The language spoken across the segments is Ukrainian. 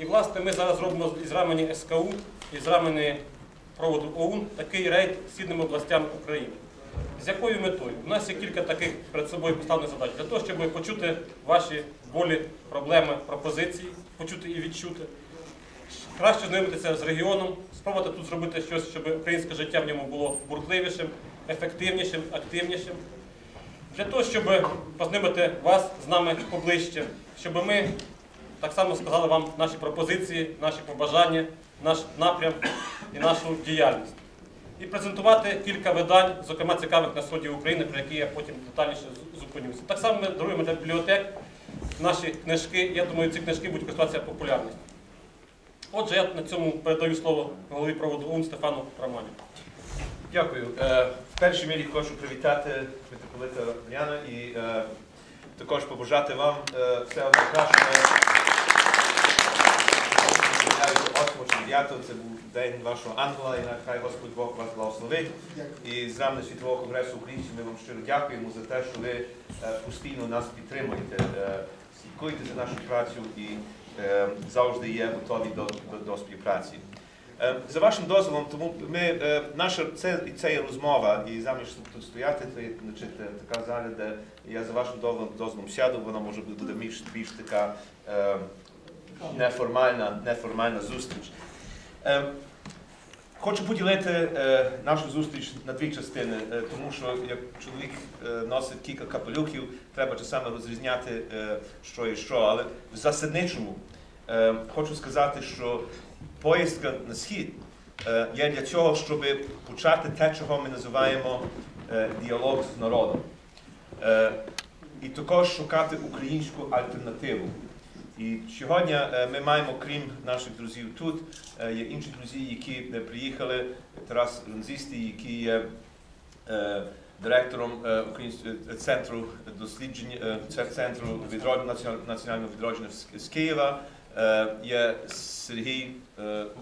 І, власне, ми зараз робимо із рамені СКУ, із рамени проводу ОУН такий рейд східним областям України. З якою метою? У нас є кілька таких перед собою поставлених задач для того, щоб почути ваші болі, проблеми, пропозиції, почути і відчути. Краще знайомитися з регіоном, спробувати тут зробити щось, щоб українське життя в ньому було бурхливішим, ефективнішим, активнішим. Для того, щоб познайомити вас з нами поближче, щоб ми так само сказали вам наші пропозиції, наші побажання, наш напрям і нашу діяльність. І презентувати кілька видань, зокрема цікавих на сході України, про які я потім детальніше зупинюся. Так само ми даруємо для бібліотек наші книжки. Я думаю, ці книжки будуть користуватися популярністю. Отже, я на цьому передаю слово голові проводу ОУН Стефану Романі. Дякую. Е, В першій мірі хочу привітати митрополита Яна і е, також побажати вам е, всього найкращого. 8 чи 9 це був день вашого ангела, і нехай Господь Бог вас благословить. І з нами Світового конгресу українців ми вам щиро дякуємо за те, що ви е, постійно нас підтримуєте, е, слідкуєте за нашу працю і е, завжди є готові до, до, до співпраці. За вашим дозволом, тому ми наша це, це є розмова, і заміж тут стояти, це є, значить, е, така зала, де я за вашим дозволом, сяду, вона може буде більш, більш така неформальна, неформальна зустріч. Е, Хочу поділити е, нашу зустріч на дві частини, е, тому що як чоловік е, носить кілька капелюхів, треба часами розрізняти, що і що. Але в засадничому хочу сказати, що поїздка на схід є для цього, щоб почати те, чого ми називаємо діалог з народом. І також шукати українську альтернативу. І сьогодні е, ми маємо, крім наших друзів тут, е, є інші друзі, які е, приїхали, Тарас Рунзістий, який є директором центру досліджень, центру відродження, національного- відродження з- Києва. Є Сергій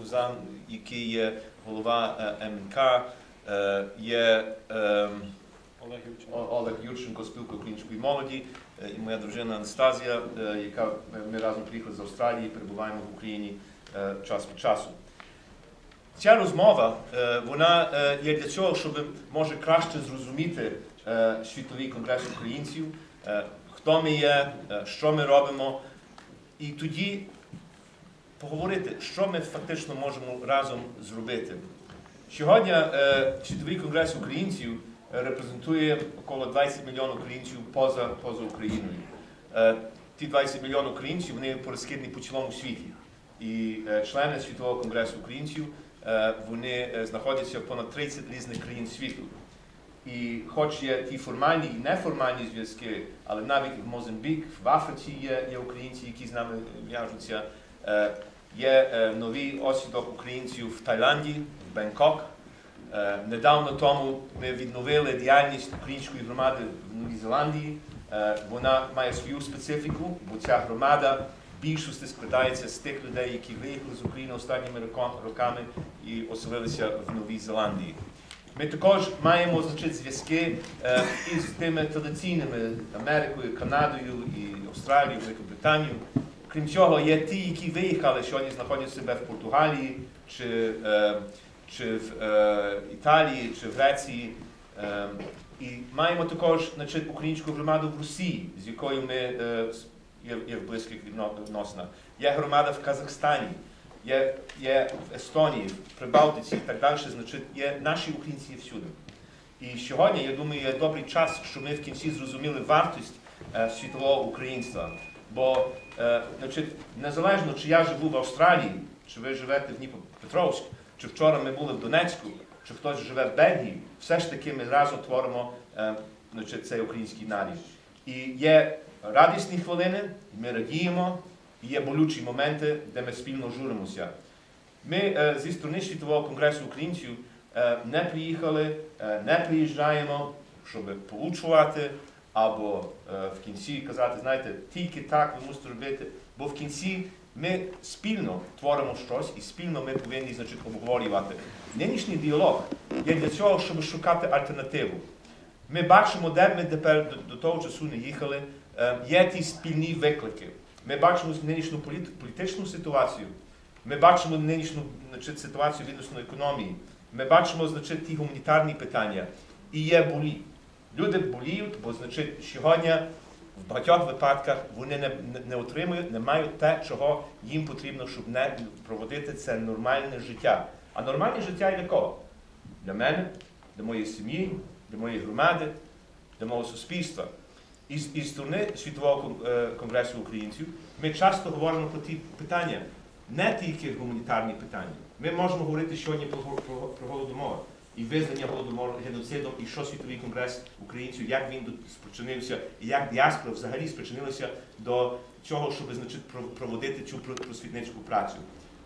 Узан, який є голова МНК, є ем, Олег Юрченко. Олег Юрченко, спілка української молоді, е, і моя дружина Анастазія, е, яка ми- ми разом приїхали з Австралії, перебуваємо в Україні е, час від часу. Ця розмова е, вона е, є для цього, щоб може краще зрозуміти е, світовий конгрес українців, е, хто ми є, е, що ми робимо, і тоді поговорити, що ми фактично можемо разом зробити. Сьогодні е, Світовий конгрес українців репрезентує около 20 мільйонів українців поза, поза Україною. Е, ті 20 мільйонів українців вони порозкидані по цілому світі. І е, члени Світового конгресу українців е, вони знаходяться в понад 30 різних країн світу. І хоч є ті формальні і неформальні зв'язки, але навіть в Мозамбік, в Африці є, є українці, які з нами в'яжуться. Є новий осідок українців в Таїланді, в Бангкок. Е, Недавно тому ми відновили діяльність української громади в Новій Зеландії. Е, Вона має свою специфіку, бо ця громада більшості складається з тих людей, які виїхали з України останніми роками і оселилися в Новій Зеландії. Ми також маємо значить, зв'язки е, із тими традиційними Америкою, Канадою і Австралією, Великобританією. Крім цього, є ті, які виїхали, сьогодні знаходять себе в Португалії, чи, чи в е, Італії, чи в Греції. Е, і маємо також значить, українську громаду в Росії, з якою ми е, є, є в близьких відно- відносинах. Є громада в Казахстані, є, є в Естонії, в Прибалтиці і так далі. Значить, є наші українці всюди. І сьогодні, я думаю, є добрий час, щоб ми в кінці зрозуміли вартість е, світового українства. Бо е, значить, незалежно, чи я живу в Австралії, чи ви живете в Дніпропетровську, чи вчора ми були в Донецьку, чи хтось живе в Бельгії, все ж таки ми разом творимо е, цей український нарід. І є радісні хвилини, ми радіємо, і є болючі моменти, де ми спільно журимося. Ми е, зі сторони Світового конгресу українців е, не приїхали, е, не приїжджаємо, щоб получувати або е, в кінці казати, знаєте, тільки так ви мусите робити, бо в кінці ми спільно творимо щось і спільно ми повинні значить, обговорювати. Нинішній діалог є для цього, щоб шукати альтернативу. Ми бачимо, де ми тепер до, того часу не їхали. Е, є ті спільні виклики. Ми бачимо нинішню політ- політичну ситуацію. Ми бачимо нинішню значить, ситуацію відносно економії. Ми бачимо значить, ті гуманітарні питання. І є болі. Люди боліють, бо значить, сьогодні в багатьох випадках вони не, не, отримують, не мають те, чого їм потрібно, щоб не проводити це нормальне життя. А нормальне життя для кого? Для мене, для моєї сім'ї, для моєї громади, для мого суспільства. І з із сторони Світового е, конгресу українців ми часто говоримо про ті питання, не тільки гуманітарні питання. Ми можемо говорити сьогодні про, про, про голодомор і визнання голодомору геноцидом, і що Світовий конгрес українців, як він спричинився, і як діаспора взагалі спричинилася до цього, щоб значить, проводити цю про- просвітницьку працю.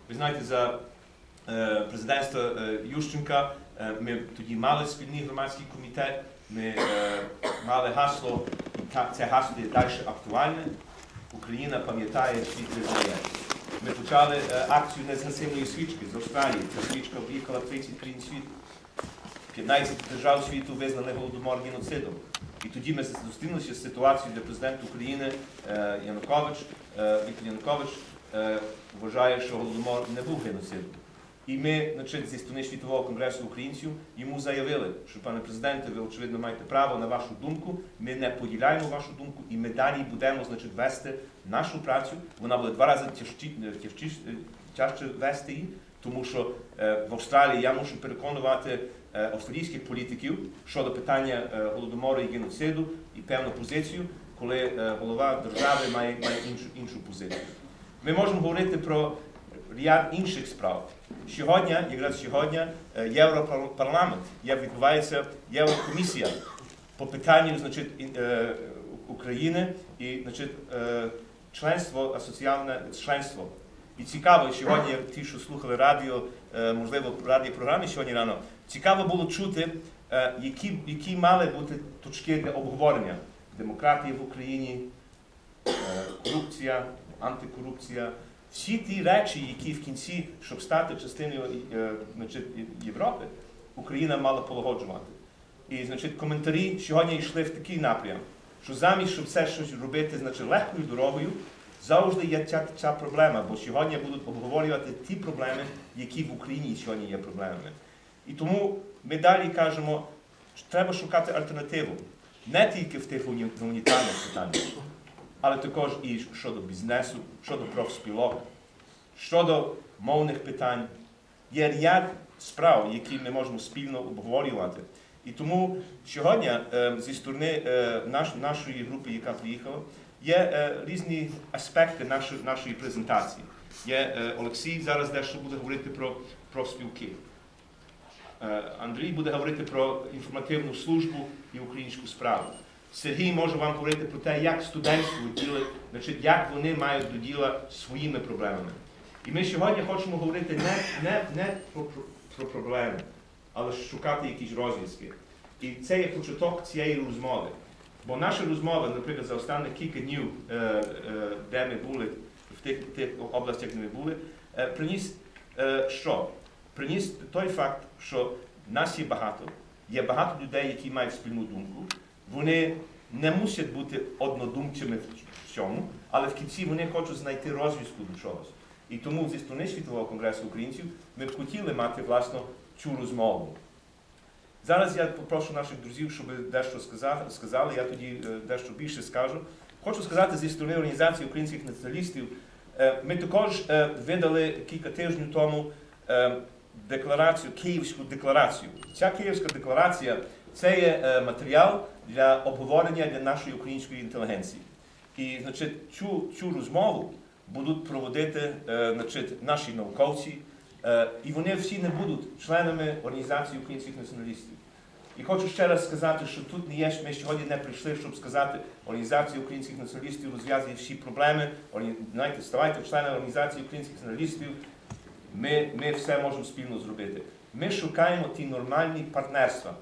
Ви знаєте, за е, президентства е, Ющенка е, ми тоді мали спільний громадський комітет, ми мали гасло, і це гасло є далі актуальне. Україна пам'ятає світ визнає. Ми почали акцію незгасимої свічки з Австралії. Ця свічка об'їхала 30 країн світу. 15 держав світу визнали голодомор геноцидом. І тоді ми зустрілися з ситуацією, де президент України е, Янукович, е, Віктор Янукович е, вважає, що голодомор не був геноцидом. І ми, значить, зі сторони Світового конгресу українців йому заявили, що пане президенте, ви очевидно маєте право на вашу думку. Ми не поділяємо вашу думку, і ми далі будемо, значить, вести нашу працю. Вона буде два рази тяжче вести її, тому що в Австралії я мушу переконувати е, австралійських політиків щодо питання е, голодомору і геноциду і певну позицію, коли е, голова держави має, має іншу, іншу позицію. Ми можемо говорити про ряд інших справ. Сьогодні, якраз сьогодні, Європарламент, відбувається Єврокомісія по питанню значить, України і значить, членство, асоціальне членство. І цікаво, сьогодні ті, що слухали радіо, е, можливо, радіопрограми сьогодні рано, цікаво було чути, е, які, які мали бути точки для обговорення. Демократія в Україні, е, корупція, антикорупція, всі ті речі, які в кінці, щоб стати частиною значить, Європи, Україна мала полагоджувати. І значить, коментарі сьогодні йшли в такий напрям, що замість, щоб це щось робити значить, легкою дорогою, завжди є ця, ця проблема, бо сьогодні будуть обговорювати ті проблеми, які в Україні сьогодні є проблемами. І тому ми далі кажемо, що треба шукати альтернативу не тільки в тих гуманітарних питаннях, але також і щодо бізнесу, щодо профспілок, щодо мовних питань. Є ряд справ, які ми можемо спільно обговорювати. І тому сьогодні е, зі сторони е, наш, нашої групи, яка приїхала, є е, різні аспекти нашої, нашої презентації. Є е, Олексій зараз дещо буде говорити про профспілки. Е, Андрій буде говорити про інформативну службу і українську справу. Сергій може вам говорити про те, як студентство ділить, значить, як вони мають до діла своїми проблемами. І ми сьогодні хочемо говорити не, не, не про, про, про проблеми, але шукати якісь розв'язки. І це є початок цієї розмови. Бо наша розмова, наприклад, за останні кілька днів, е, е, де ми були, в тих, тих областях, де ми були, е, приніс що? Приніс той факт, що нас є багато, є багато людей, які мають спільну думку. Вони не мусять бути однодумцями в цьому, але в кінці вони хочуть знайти розв'язку до чогось. І тому зі сторони Світового конгресу українців ми б хотіли мати власне цю розмову. Зараз я попрошу наших друзів, щоб дещо сказали, я тоді е, дещо більше скажу. Хочу сказати зі сторони організації українських націоналістів. е, Ми також е, видали кілька тижнів тому декларацію, Київську декларацію. Ця Київська декларація це є матеріал для обговорення для нашої української інтелігенції. І значить, цю, цю розмову будуть проводити значить, наші науковці, і вони всі не будуть членами організації українських націоналістів. І хочу ще раз сказати, що тут не є, ми сьогодні не прийшли, щоб сказати, організація українських націоналістів розв'язує всі проблеми. Знаєте, ставайте членами організації українських націоналістів, ми, ми все можемо спільно зробити. Ми шукаємо ті нормальні партнерства.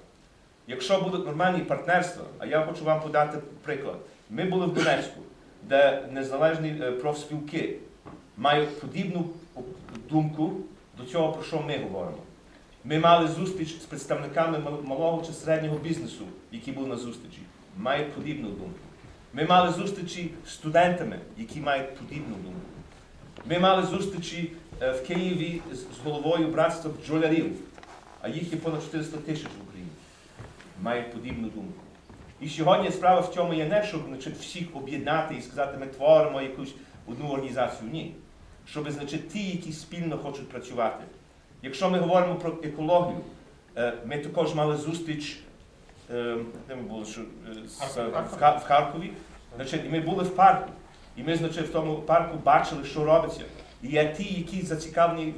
Якщо будуть нормальні партнерства, а я хочу вам подати приклад. Ми були в Донецьку, де незалежні е, профспілки мають подібну думку до цього, про що ми говоримо. Ми мали зустріч з представниками малого чи середнього бізнесу, які були на зустрічі, мають подібну думку. Ми мали зустрічі з студентами, які мають подібну думку. Ми мали зустрічі е, в Києві з головою братства бджолярів, а їх є понад 400 тисяч в Україні. Мають подібну думку. І сьогодні справа в цьому є не, щоб всіх об'єднати і сказати, ми творимо якусь одну організацію. Ні. Щоб значить, ті, які спільно хочуть працювати. Якщо ми говоримо про екологію, е, ми також мали зустріч, е, де ми були, е, в Харкові. Значить, і ми були в парку. І ми, значить, в тому парку бачили, що робиться. І є ті, які зацікавлені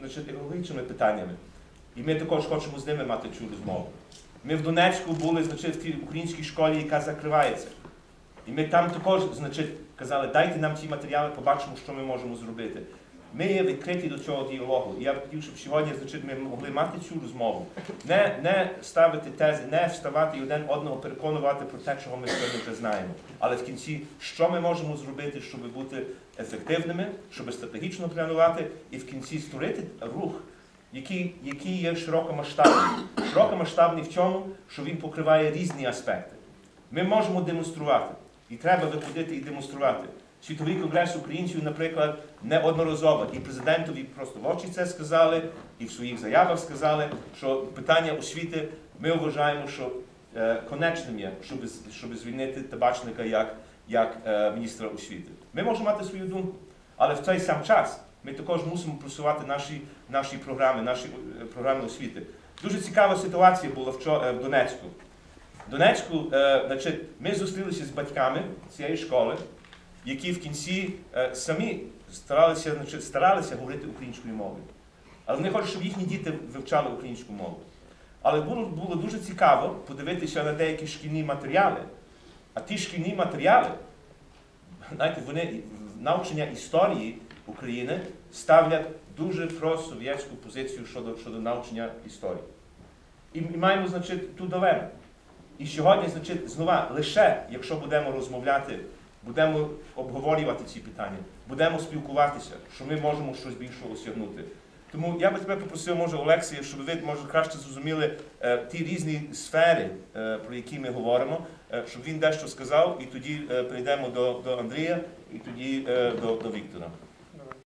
значить, екологічними питаннями. І ми також хочемо з ними мати цю розмову. Ми в Донецьку були значить, в тій українській школі, яка закривається. І ми там також значить, казали, дайте нам ці матеріали, побачимо, що ми можемо зробити. Ми є відкриті до цього діалогу. І я б хотів, щоб сьогодні значить, ми могли мати цю розмову. Не, не ставити тези, не вставати і один одного переконувати про те, чого ми сьогодні вже знаємо. Але в кінці, що ми можемо зробити, щоб бути ефективними, щоб стратегічно планувати, і в кінці створити рух, який, який є широкомасштабний. Широкомасштабний в чому, що він покриває різні аспекти. Ми можемо демонструвати, і треба виходити і демонструвати. Світовий конгрес українців, наприклад, неодноразово і президентові просто в очі це сказали, і в своїх заявах сказали, що питання освіти ми вважаємо, що е, конечним є, щоб, щоб звільнити табачника як, як е, міністра освіти. Ми можемо мати свою думку, але в цей сам час ми також мусимо просувати наші, наші програми, наші е, програми освіти. Дуже цікава ситуація була вчора е, в Донецьку. Донецьку, е, значить, ми зустрілися з батьками цієї школи, які в кінці е, самі старалися, значить, старалися говорити українською мовою. Але вони хочуть, щоб їхні діти вивчали українську мову. Але було, було дуже цікаво подивитися на деякі шкільні матеріали. А ті шкільні матеріали, знаєте, вони в навчання історії України ставлять дуже просовєтську позицію щодо, щодо навчання історії. І, і маємо, значить, ту дилему. І сьогодні, значить, знову, лише якщо будемо розмовляти, будемо обговорювати ці питання, будемо спілкуватися, що ми можемо щось більше осягнути. Тому я би тебе попросив, може, Олексія, щоб ви може краще зрозуміли е, ті різні сфери, е, про які ми говоримо, е, щоб він дещо сказав, і тоді е, перейдемо до, до Андрія, і тоді е, до, до Віктора.